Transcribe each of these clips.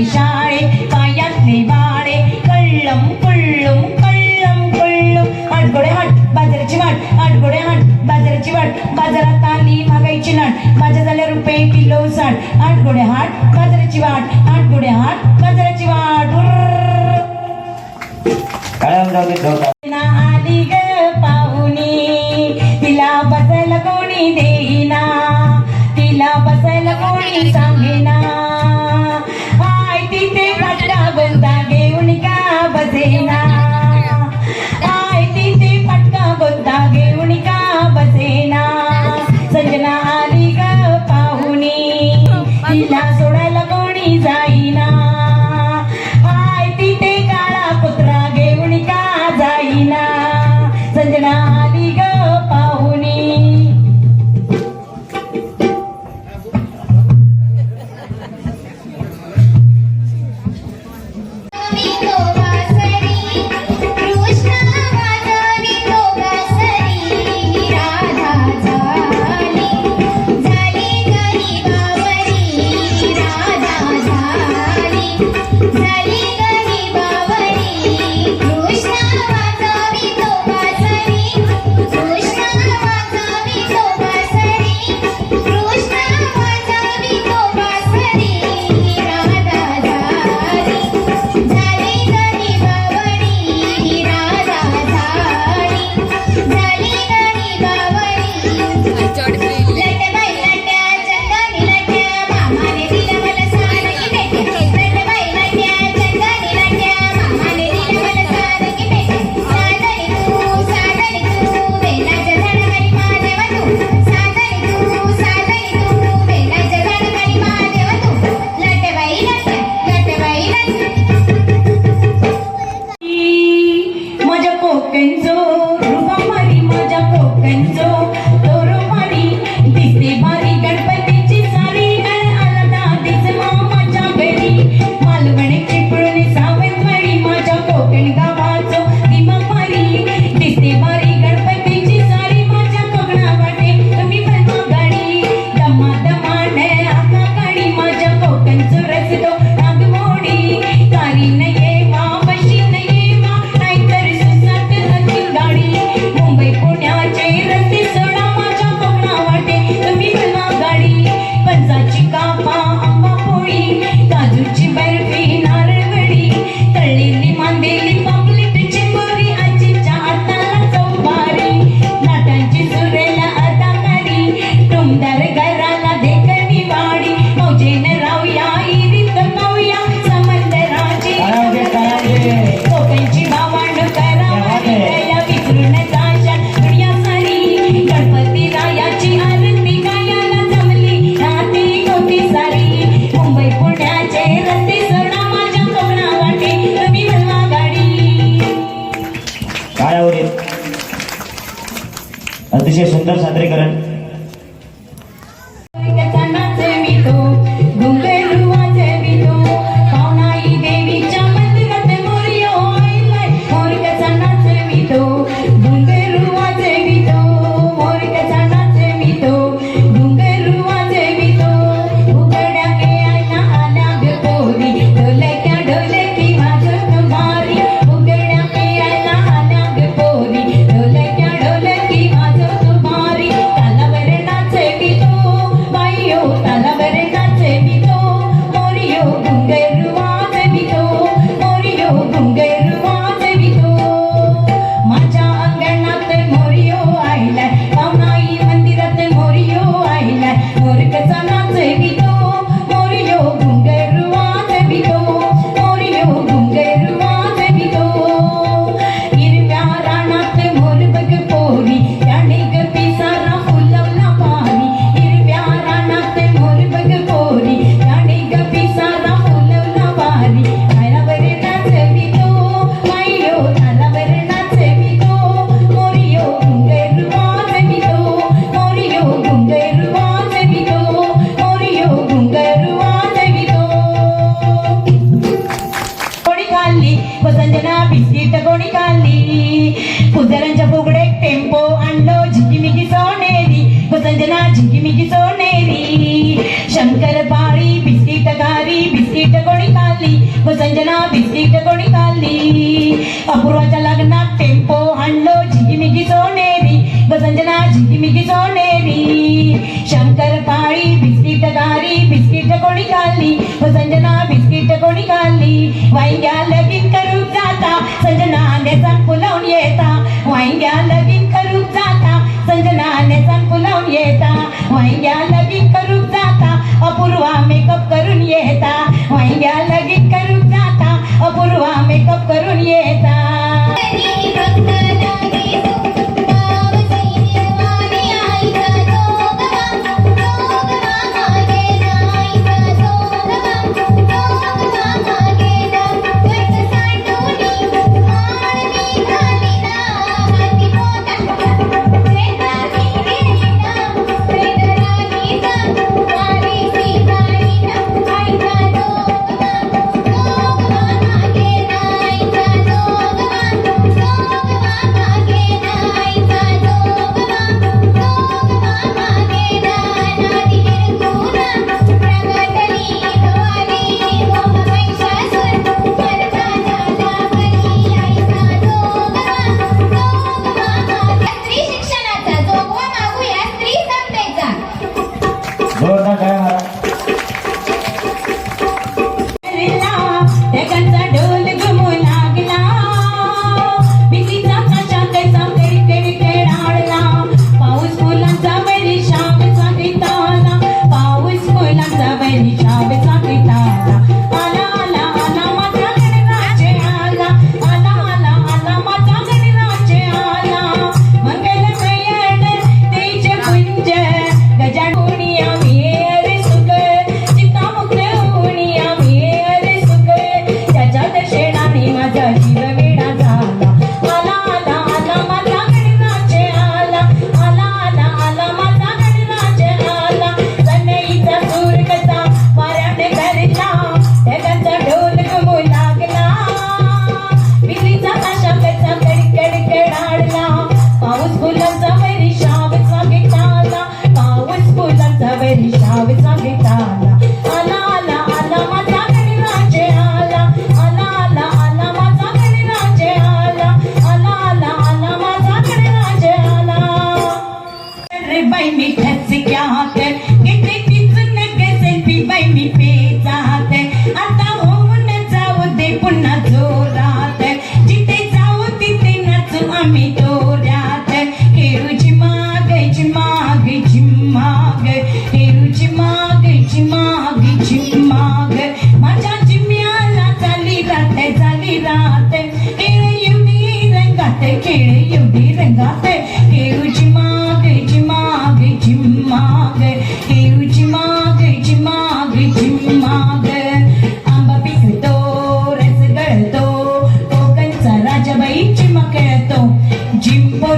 विशाळे पायातले बाळे कळ्ळम कुळ्ळुम कळ्ळम कुळ्ळुम बाजाराची वाट. आठगोडे हाट बाजाराची वाट. बाजारात आली महागाईची नाट बाजार झाल्या रुपये किलो साठ. आठगोडे हाट बाजाराची वाट. आठगोडे हाट बाजाराची वाट.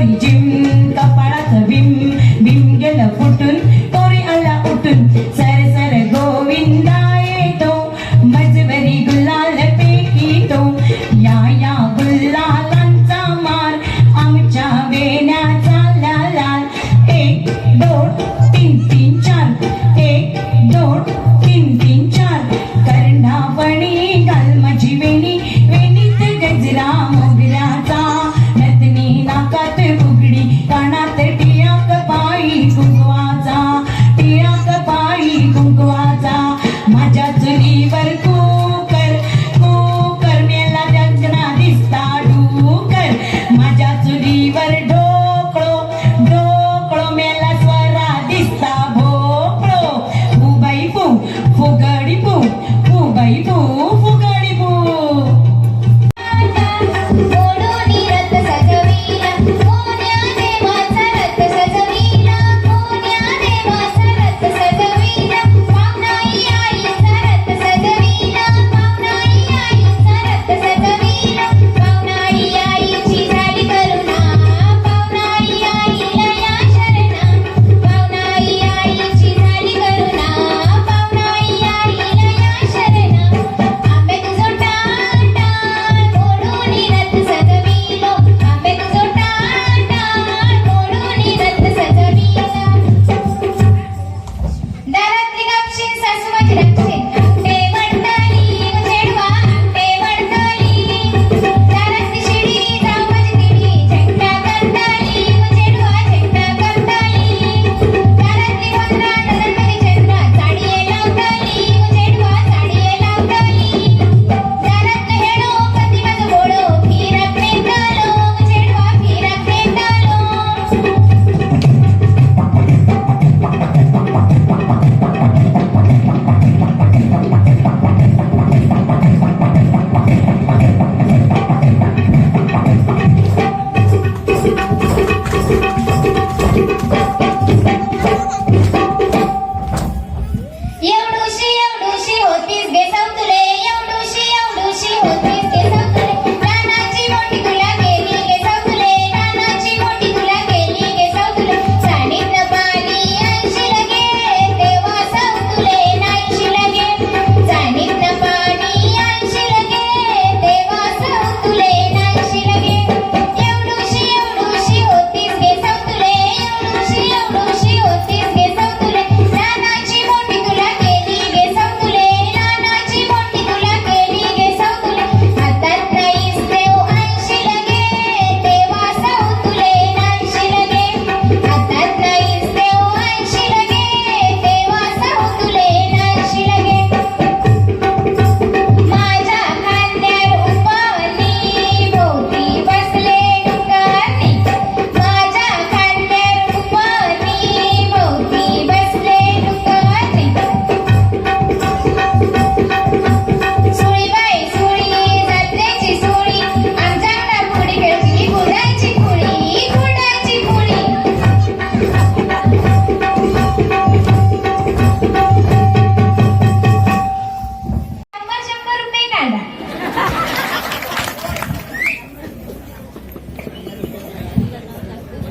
you do. Boom, baby, boom.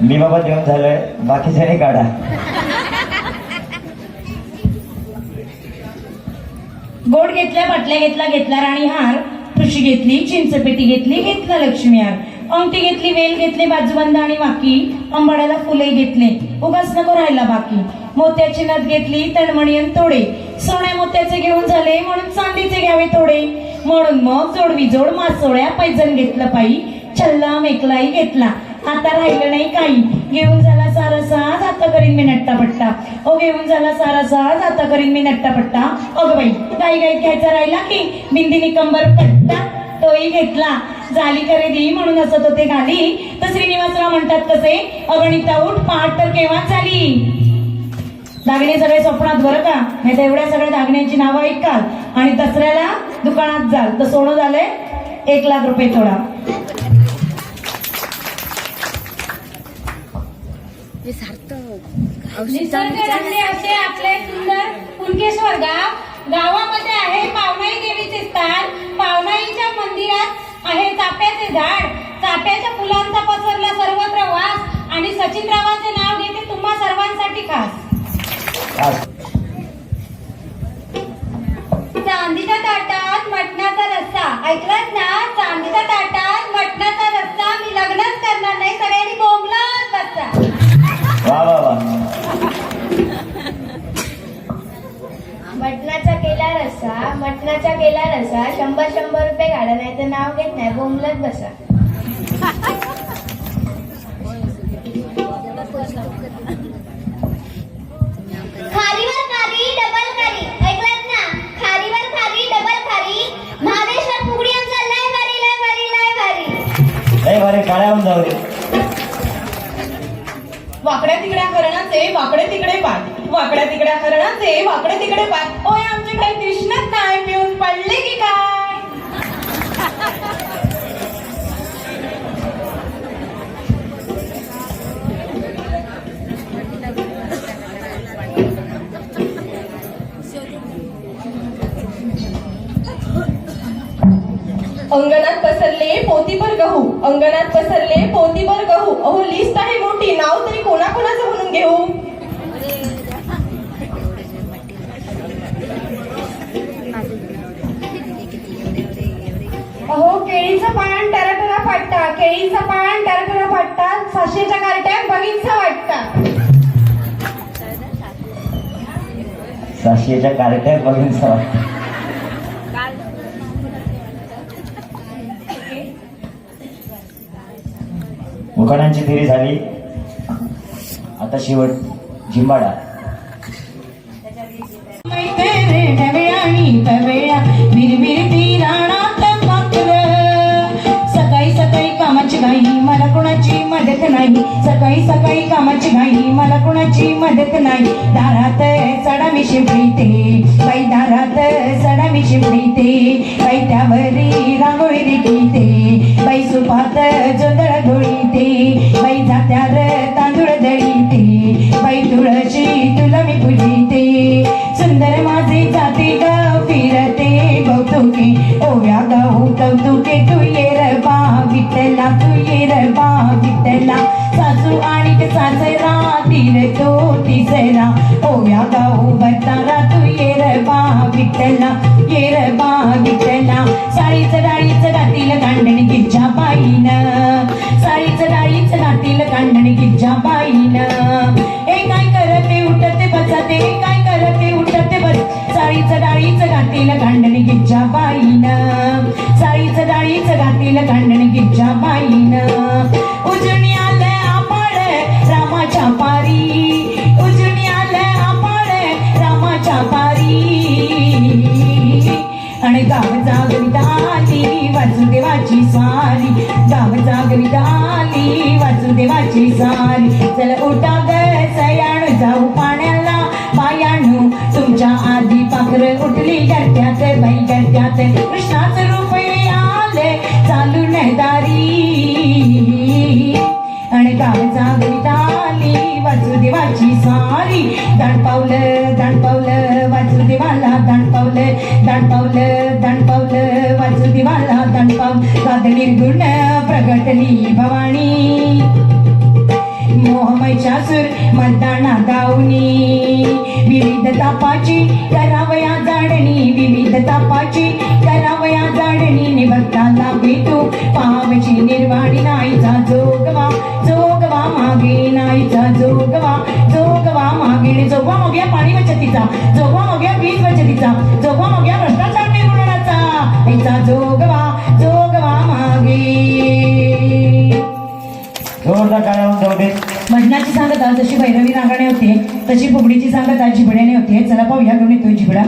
मी बाबा देऊन झालोय बाकीच्याने काढा गोड घेतल्या बाटल्या घेतला घेतला राणी हार ठुशी घेतली चिंचपेटी घेतली घेतला लक्ष्मी हार अंगठी घेतली वेल घेतली बाजूबंद आणि वाकी अंबाड्याला फुले घेतले उगाच नको राहिला बाकी मोत्याची नथ घेतली तणमणी तोडे सोन्या मोत्याचे घेऊन झाले म्हणून चांदीचे घ्यावे थोडे म्हणून मग जोडवी जोड मासोळ्या पैजण घेतलं पायी. छल्ला मेकलाई घेतला. आता राहिलं नाही काही. घेऊन झाला सारा साज आता करीन मी नट्टा पट्टा ओ घेऊन झाला सारा साज आता करीन मी नट्टा पट्टा अगं बाई गाई गाई घ्यायचा राहिला की? बिंदीनी कंबर पट्टा तोही घेतला. झाली खरेदी म्हणून असत होते घाली. तर श्रीनिवासराव म्हणतात कसे अगणिता उठ पाठ तर केव्हा झाली? दागिने सगळे स्वप्नात बरं का? नाही तर एवढ्या सगळ्या दागिन्यांची नावं ऐकाल आणि दसऱ्याला दुकानात जाल. तर सोनं झालंय एक लाख रुपये थोडा. निसर्गरम्य असे आपले सुंदर कुणकेश्वर गाव. गावामध्ये आहे पावनाई देवीचे स्थान. पावनाईच्या मंदिरात आहे चाफ्याचे झाड. चाफ्याच्या फुलांचा पसरला सर्वत्र वास आणि सचिनरावांचे नाव घेते तुम्हा सर्वांसाठी खास. चांदीच्या ताटात मटणाचा रस्सा. ऐकलात ना? चांदीच्या ताटात मटणाचा रस्सा. मी लग्नच करणार नाही. सगळ्यांनी बोंबलत बसता वा वा वा. मटणाचा केला रस्सा. मटणाचा केला रस्सा. शंभर शंभर रुपये काढा नाही तर नाव घेत नाही. बोंबलत बसा. भारी काळ्याहून जाऊ दे वाकड्या तिकड्या हरणाचे वाकडे तिकडे पाय. वाकड्या तिकड्या हरणाचे वाकडे तिकडे पाय. ओय आमचे काही दिसणार नाही पिऊन पडले की काय? अंगणात पसरले पोतीभर गहू. अंगणात पसरले पोतीभर गहू. अहो लिस्ट आहे मोठी. नाव तरी कोणाकोणाचं म्हणून घेऊ? अहो केळीचं पान टराटरा फाटता केळीचं पान टराटरा फाटता साशेच्या कार्ट्यात बगीचा वाटता. साशेच्या कार्ट्यात बघून वाटता. मुखाडांची फेरी झाली. आता शेवट जिंबाडा सकाळी सकाळी कामाची घाई मला कोणाची मदत नाही. सकाळी सकाळी कामाची घाई मला कोणाची मदत नाही. दारात सडा मी शिंपडीते बाई दारात सडा मी शिंपडीते बाई त्यावरी रांगोळी रेखीते बाई सुपात जोंधळ घोळीते. बाई जात्यार तांदूळ दळीते. बाई तुळशी तुला मी पूजिते सुंदर मा जोरदार सांगत जाऊ भजनाची जशी भैरवी रांगाणे होते तशी फुगडीची सांगता झिबड्याने होते. चला पाहूया घेऊन येतोय झिबडा.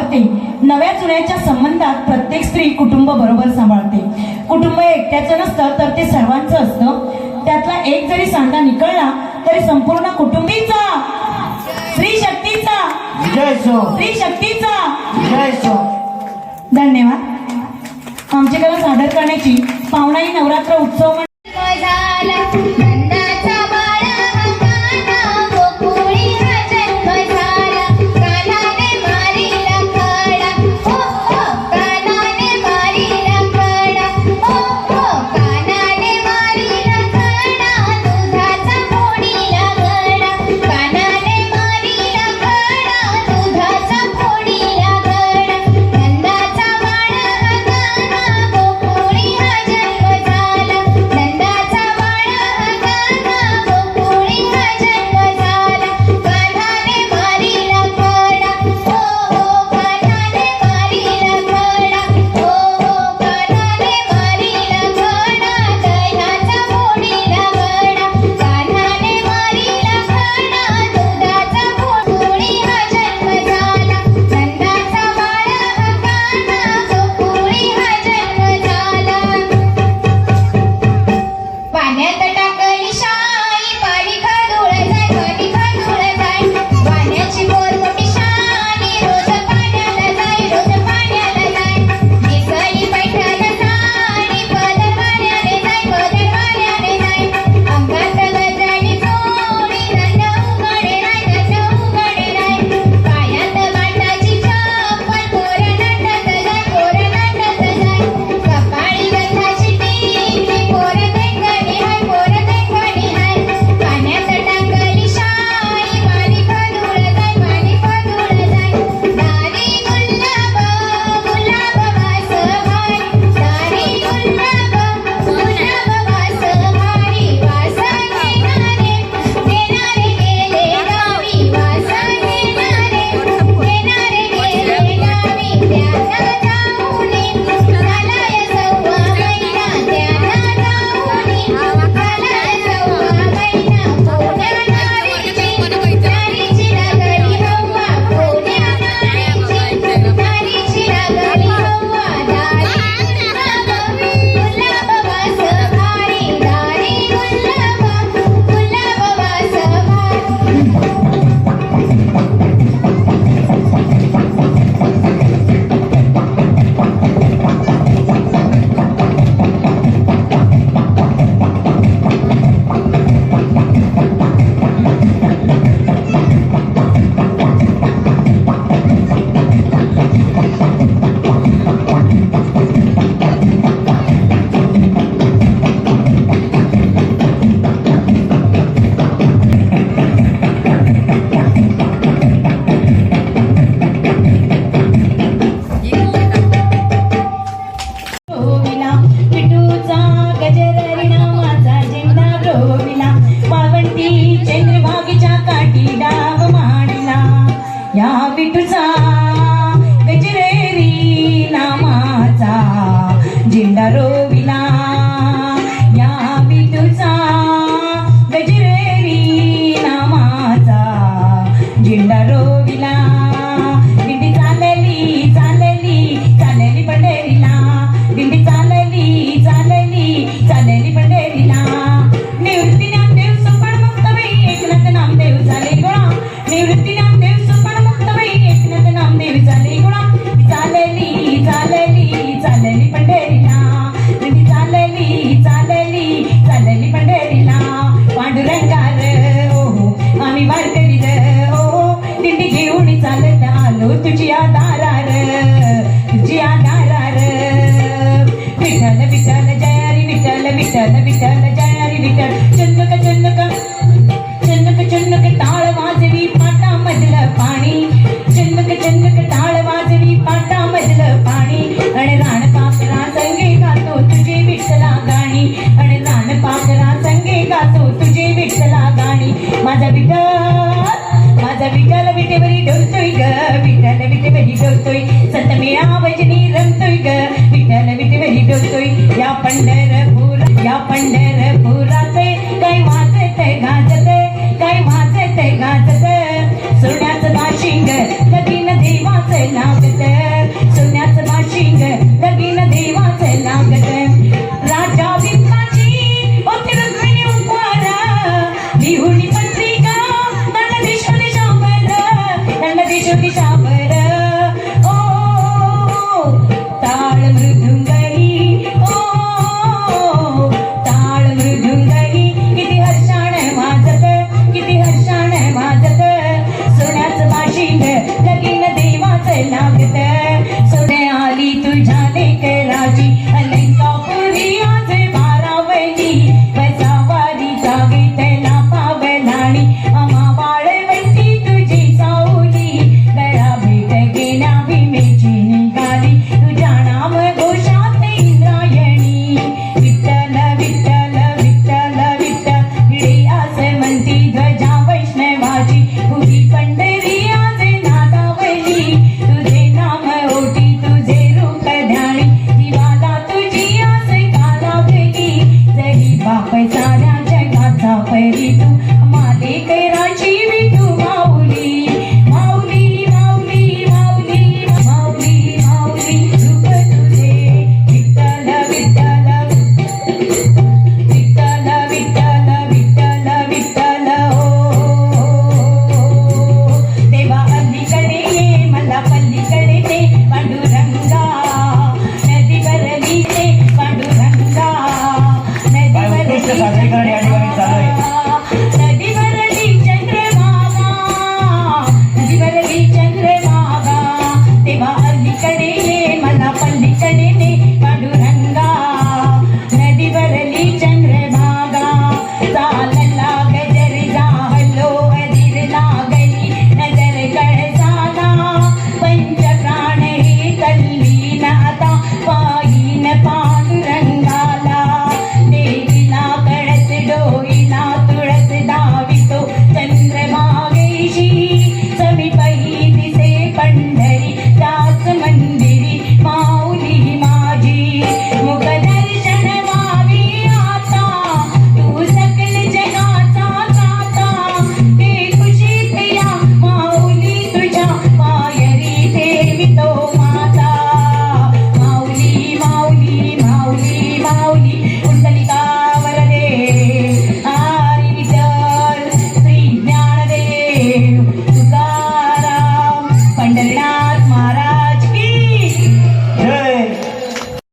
सांभाळते नव्या जुन्याच्या संबंधात प्रत्येक स्त्री कुटुंब बरोबर सांभाळते. कुटुंब एकट्याचं नसतं तर ते सर्वांचं असतं. त्यातला एक जरी सांधा निकळला तरी संपूर्ण कुटुंबीचा स्त्री शक्तीचा स्त्री शक्तीचा धन्यवाद. आमची कला सादर करण्याची पाहुणाही नवरात्र उत्सव